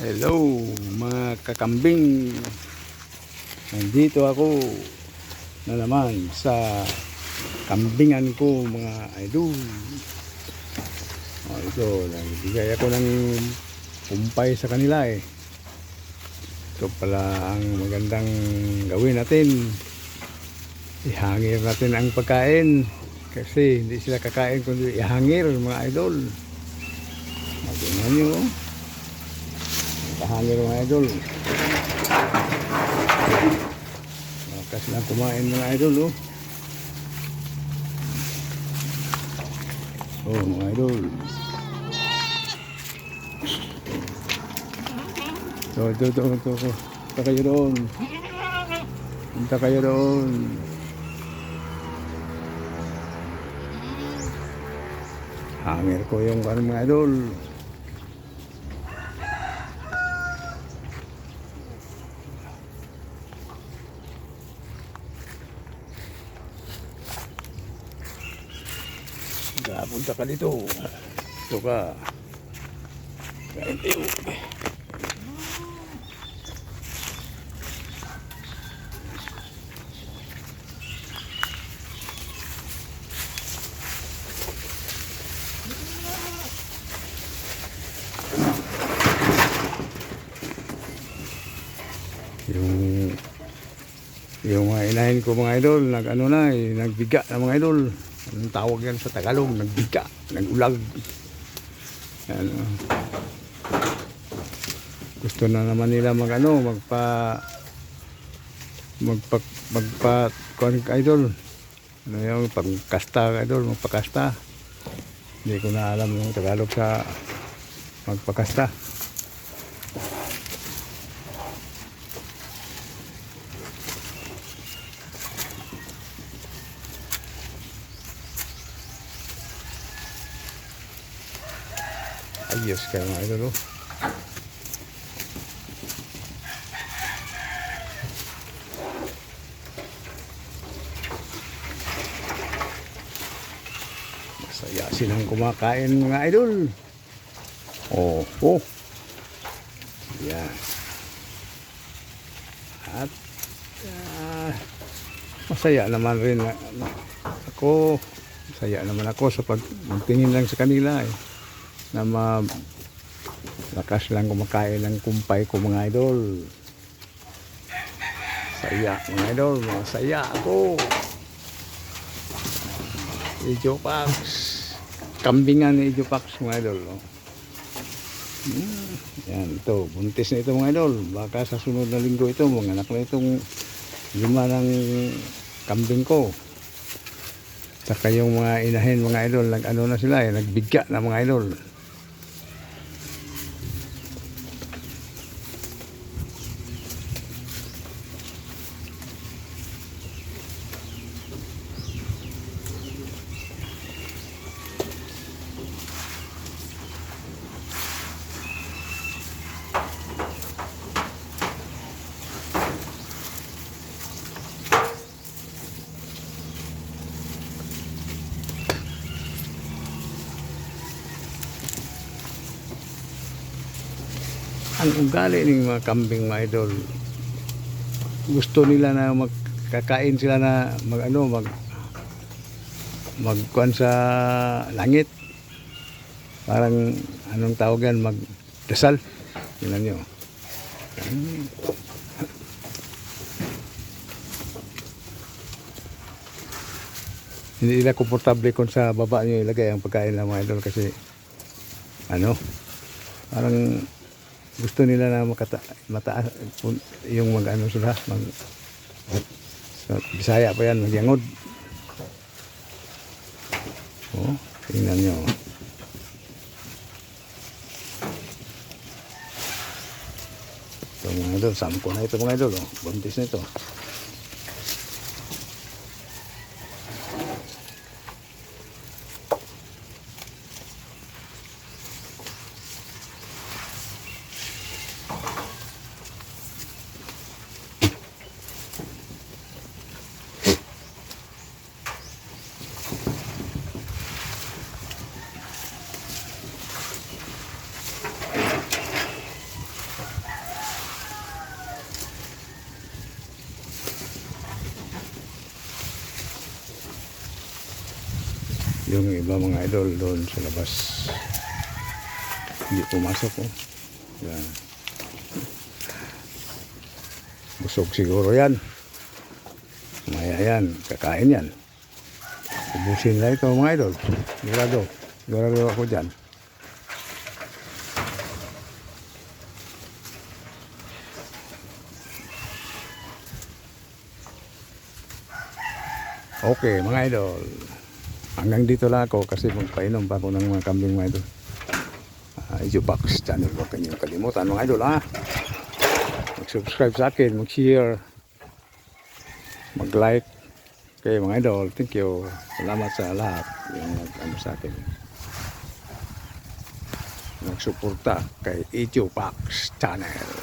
Hello mga kakambing. Nandito ako na naman sa kambingan ko mga idol. Oh, Ito, nagbigay ako ng pumpay sa kanila eh. Ito pala ang magandang gawin natin. Ihangir natin ang pagkain Kasi hindi sila kakain kundi ihangir mga idol. Tingnan nyo oh Kahangin mga idol. Lakas lang kumain mga idol oh. Oh mga idol. Ito ito ito ito. Punta kayo doon. Punta kayo doon. Hangir ko yung mga idol. Punta ka dito. Ito ka. Kain tayo. Yung yung mga inahin ko mga idol, nag ano na, eh, nagbiga na mga idol. Anong tawag yan sa Tagalog? Nagbiga, nagulag. Ano. Gusto na naman nila mag ano, magpa magpa magpa kuan idol. Ano yung pagkasta idol, magpakasta. Hindi ko na alam yung Tagalog sa magpakasta. Ayos kayo mga idol. oh. Masaya silang kumakain mga idol. Oh, oh. Yan. At ah, masaya naman rin na- ako. Masaya naman ako sa pag magtingin lang sa kanila eh na ma lakas lang kumakain ng kumpay ko mga idol. Saya mga idol, masaya ako. Ijo Pax. Kambingan ni Ijo Pax mga idol. Oh. Hmm, yan, ito. Buntis na ito mga idol. Baka sa sunod na linggo ito, mga anak na itong lima ng kambing ko. Saka yung mga inahin mga idol, nag ano na sila eh, nagbigya na mga idol. Ang ugali ng mga kambing mga idol gusto nila na magkakain sila na mag ano mag magkuan sa langit. Parang anong tawag yan? Magdasal. Tingnan nyo. Hindi nila komportable kung sa baba nyo ilagay ang pagkain ng mga idol kasi ano parang gusto nila na makata mataas yung mag ano sila mag sa Bisaya pa yan magyangod. Oh tingnan nyo. Ito mga idol sampo na ito mga idol oh. buntis na ito Yung iba mga idol doon sa labas. Hindi pumasok oh. Yan. Busog siguro yan. Maya yan, kakain yan. Ubusin nila ito mga idol. Sigurado. Sigurado ako dyan. Okay, mga idol. Hanggang dito lang ako kasi magpainom pa ako ng mga kambing mga idol. Uh, Ijubox channel, huwag kanyang kalimutan mga idol ha. Mag-subscribe sa akin, mag-share, mag-like. Okay mga idol, thank you. Salamat sa lahat yung nag-ano sa akin. Nagsuporta kay Ijubox channel.